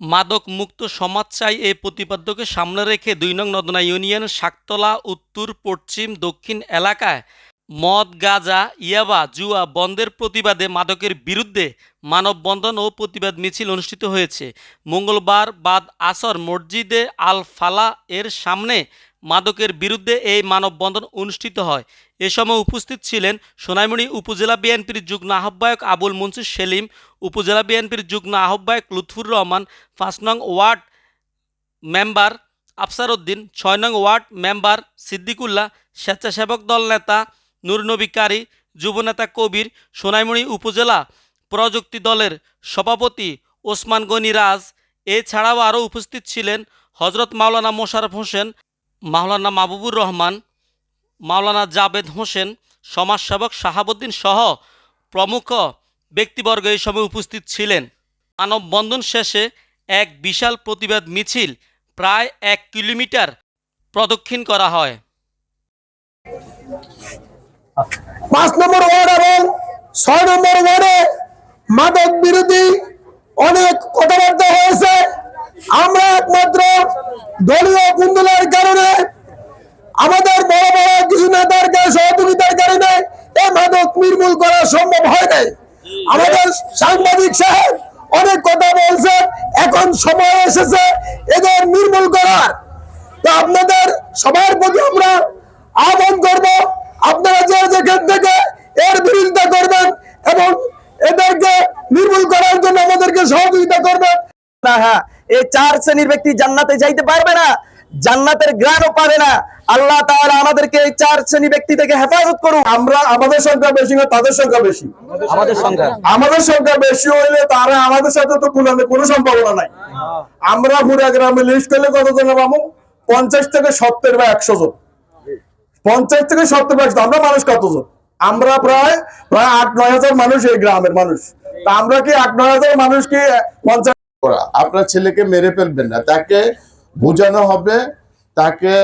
মাদক মুক্ত সমাজ চাই এই প্রতিপাদ্যকে সামনে রেখে দুই নং নদনা ইউনিয়ন, শাকতলা, উত্তর, পশ্চিম, দক্ষিণ এলাকায় মদ, গাঁজা, ইয়াবা, জুয়া বন্ধের প্রতিবাদে মাদকের বিরুদ্ধে মানববন্ধন ও প্রতিবাদ মিছিল অনুষ্ঠিত হয়েছে। মঙ্গলবার বাদ আসর মসজিদে আল ফালা এর সামনে মাদকের বিরুদ্ধে এই মানববন্ধন অনুষ্ঠিত হয়। এ সময় উপস্থিত ছিলেন সোনাইমুড়ি উপজেলা বিএনপির যুগ্ম আহ্বায়ক আবুল মনসুর সেলিম, উপজেলা বিএনপির যুগ্ম আহ্বায়ক লুৎফুর রহমান, পাঁচ নং ওয়ার্ড মেম্বার আফসার উদ্দিন ছয় নং ওয়ার্ড মেম্বার সিদ্দিকুল্লাহ, স্বেচ্ছাসেবক দল নেতা নুরনবী কারি যুবনেতা কবির, সোনাইমুড়ি উপজেলা প্রযুক্তি দলের সভাপতি ওসমান গনি রাজ। এছাড়াও আরও উপস্থিত ছিলেন হজরত মাওলানা মোশারফ হোসেন মাওলানা মাহবুবুর রহমান, মাওলানা জাবেদ হোসেন, সমাজসেবক শাহাবুদ্দিন সহ প্রমুখ ব্যক্তিবর্গ এই সময় উপস্থিত ছিলেন। মানববন্ধন শেষে এক বিশাল প্রতিবাদ মিছিল প্রায় এক কিলোমিটার প্রদক্ষিণ করা হয়। পাঁচ নম্বর ওয়ার্ড এবং ছয় নম্বর ওয়ার্ডে মাদক বিরোধী অনেক কথাবার্তা হয়েছে। আমরা একমাত্র দলীয় কুন্দলের কারণে, আমাদের বড় বড় কিছু নেতার কাছে সহযোগিতার কারণে এই মাদক নির্মূল করা সম্ভব হয় নাই আমাদের সাংবাদিক সাহেব অনেক কথা বলছে এখন সময় এসেছে এদের নির্মূল করার। তো আপনাদের সবার প্রতি আমরা আহ্বান করব, আপনারা যে যেখান থেকে এর বিরোধিতা করবেন এবং এদেরকে নির্মূল করার জন্য আমাদেরকে সহযোগিতা করবেন। হ্যাঁ এই চার শ্রেণির ব্যক্তি জান্নাতে যাইতে পারবে না জান্নাতের গ্রাণও পাবে না। আল্লাহ তাআলা আমাদেরকে এই চার শ্রেণি ব্যক্তি থেকে হেফাজত করুন আমরা আমাদের সংখ্যা বেশি না তাদের সংখ্যা বেশি। আমাদের সংখ্যা। আমাদের সংখ্যা বেশি হইলে তারা আমাদের সাথে তো কোনো কোনো সম্ভাবনা নাই। আমরা পুরা গ্রামে লিস্ট করলে কতজন পাবো? পঞ্চাশ থেকে সত্তর বা একশো জন। পঞ্চাশ থেকে সত্তর বা 100 আমরা মানুষ কতজন? আমরা প্রায় প্রায় আট নয় হাজার মানুষ এই গ্রামের মানুষ। তা আমরা কি আট নয় হাজার মানুষ কি পঞ্চাশ করা। আপনার ছেলেকে মেরে ফেলবেন না। তাকে বোঝানো হবে তাকে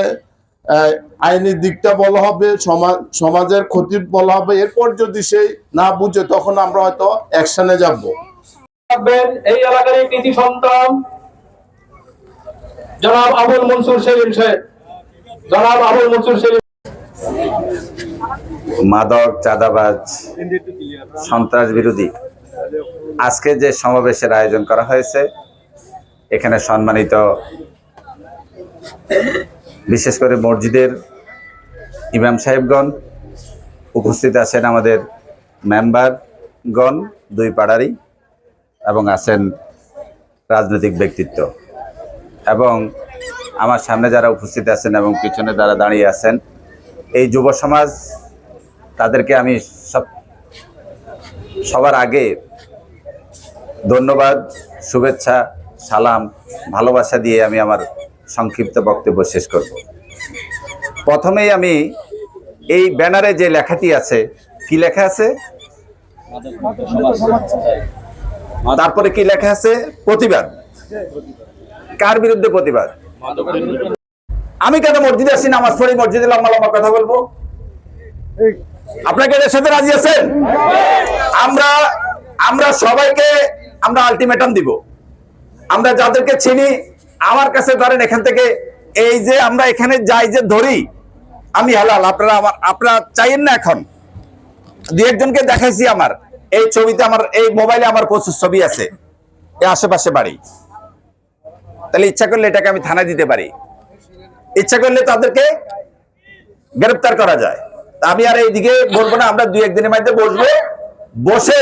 আইনি দিকটা বলা হবে সমাজের ক্ষতি বলা হবে। এরপর যদি সে না বুঝে তখন আমরা হয়তো অ্যাকশনে যাব। এই এলাকার কৃতি সন্তান জনাব আবুল মনসুর সেলিম সাহেব। জনাব আবুল মনসুর সেলিম মাদক চাঁদাবাজ সন্ত্রাস বিরোধী। আজকে যে সমাবেশের আয়োজন করা হয়েছে, এখানে সম্মানিত বিশেষ করে মসজিদের ইমাম সাহেবগণ উপস্থিত আছেন আমাদের মেম্বারগণ দুই পাড়ারই এবং আছেন রাজনৈতিক ব্যক্তিত্ব। এবং আমার সামনে যারা উপস্থিত আছেন এবং পিছনে যারা দাঁড়িয়ে আছেন, এই যুব সমাজ তাদেরকে আমি সব সবার আগে ধন্যবাদ, শুভেচ্ছা, সালাম, ভালোবাসা দিয়ে আমি আমার সংক্ষিপ্ত বক্তব্য শেষ করব। প্রথমেই আমি এই ব্যানারে যে লেখাটি আছে, কি লেখা আছে? তারপরে কি লেখা আছে? প্রতিবাদ। কার বিরুদ্ধে প্রতিবাদ? আমি কেন মসজিদে আসি নামাজ পড়ি মসজিদে লম্বা লম্বা কথা বলব? আপনাকে এদের সাথে রাজি আছেন? আমরা আমরা সবাইকে আমরা আলটিমেটাম দিব। আমরা যাদেরকে চিনি, আমার কাছে ধরেন এখান থেকে এই যে আমরা এখানে যাই যে ধরি, আমি হালাল, আপনারা আমার, আপনারা চাইেন না এখন। দু একজনকে দেখাইছি আমার, এই ছবিতে আমার, এই মোবাইলে আমার প্রচুর ছবি আছে এই আশেপাশে বাড়ি। তাহলে ইচ্ছা করলে এটাকে আমি থানায় দিতে পারি। ইচ্ছা করলে তাদেরকে গ্রেপ্তার করা যায়। আমি আর এইদিকে বলব না, আমরা দু একদিনের মধ্যে বসবো। বসে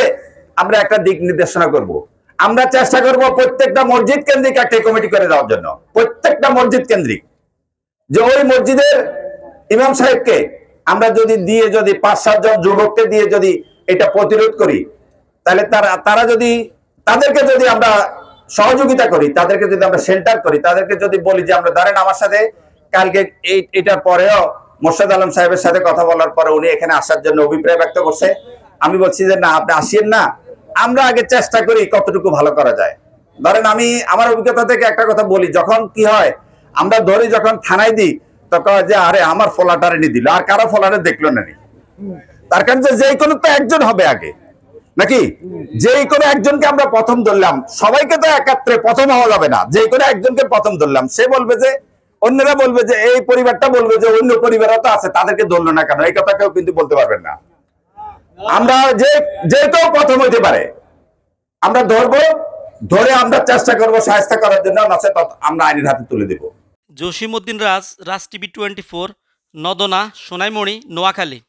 আমরা একটা দিক নির্দেশনা করব। আমরা চেষ্টা করব প্রত্যেকটা মসজিদ কেন্দ্রিক একটা কমিটি করে দেওয়ার জন্য। প্রত্যেকটা মসজিদ কেন্দ্রিক। যে ওই মসজিদের ইমাম সাহেবকে আমরা যদি দিয়ে যদি পাঁচ সাতজন যুবককে দিয়ে যদি এটা প্রতিরোধ করি, তাহলে তারা তারা যদি, তাদেরকে যদি আমরা সহযোগিতা করি, তাদেরকে যদি আমরা শেল্টার করি, তাদেরকে যদি বলি যে আমরা ধরেন আমার সাথে, কালকে এই, এটার পরেও মোর্শেদ আলম সাহেবের সাথে কথা বলার পরে উনি এখানে আসার জন্য অভিপ্রায় ব্যক্ত করছে। আমি বলছি যে না, আপনি আসিয়েন না। আমরা আগে চেষ্টা করি কতটুকু ভালো করা যায়। ধরেন আমি আমার অভিজ্ঞতা থেকে একটা কথা বলি, যখন কি হয়, আমরা ধরি যখন থানায় দিই তখন যে, আরে, আমার ফোলাটারে নি দিল। আর কারও ফোলারে দেখল না তার কারণ যে যে কোনো তো একজন হবে আগে। নাকি? যে কোনো একজনকে আমরা প্রথম ধরলাম। সবাইকে তো একাত্রে প্রথম হওয়া যাবে না। যে কোনো একজনকে প্রথম ধরলাম। সে বলবে যে, অন্যরা বলবে যে, এই পরিবারটা বলবে যে, অন্য পরিবারও তো আছে, তাদেরকে ধরলো না কেন? এই কথা কেউ কিন্তু বলতে পারবেন না। আমরা যে যে কেউ প্রথম হইতে পারে। আমরা ধরবো, ধরে আমরা চেষ্টা করব সাহায্য করার জন্য আমরা আইনের হাতে তুলে দেব। Jasimuddin Raj Raj TV twenty four, Nodna, Sonaimoni, Noakhali.